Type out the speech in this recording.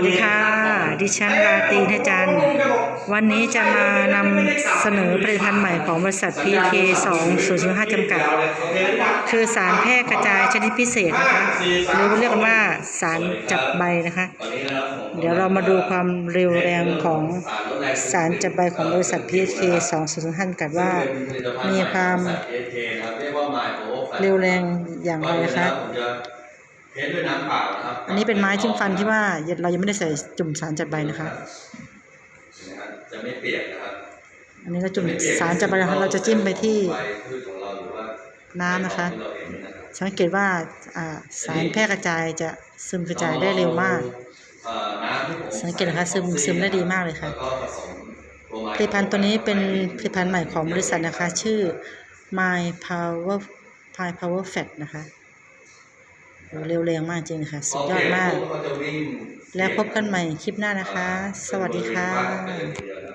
วัสดีค่ะ ดิฉันราตรีนจันทร์วันนี้จะมานำเสนอผลิตภัณฑ์ใหม่ของบริษัท PK 2005จำกัด คือสารแพร่กระจายชนิดพิเศษนะคะหรือเรียกกันว่าสารจับใบนะคะ เดี๋ยวเรามาดูความเร็วแรงของสารจับใบของบริษัท PK 2005จำกัดว่า มีความเร็วแรงอย่างไรนะคะ เทสด้วยน้ำเปล่านะครับอันนี้เป็นไม้จิ้มฟันที่ว่าเรายังไม่ได้ใส่จุ่มสารจับใบนะคะนะครับจะไม่เปียกนะครับ อันนี้เราจุ่มสารจับใบนะคะเราจะจิ้มไปที่ใบพืชของเราหรือว่าน้ำนะคะที่เราเห็นนี่นะครับสังเกตว่าอ่าสารแพร่กระจายจะซึมกระจายได้เร็วมากเอ่อน้ำที่ผมสังเกตนะคะซึมซึมได้ดีมากเลยค่ะแล้วก็ผสมตัวไม้ผลิตภัณฑ์ตัวนี้เป็นผลิตภัณฑ์ใหม่ของบริษัทนะคะ ชื่อ My Power My Power Fat นะคะ โอ้เร็วแรงมากจริงค่ะสุดยอดมากโเคปุ๊บเขจะวิ่งแล้วพบกันใหม่คลิปหน้านะคะ สวัสดีค่ะเดี๋ยวนะ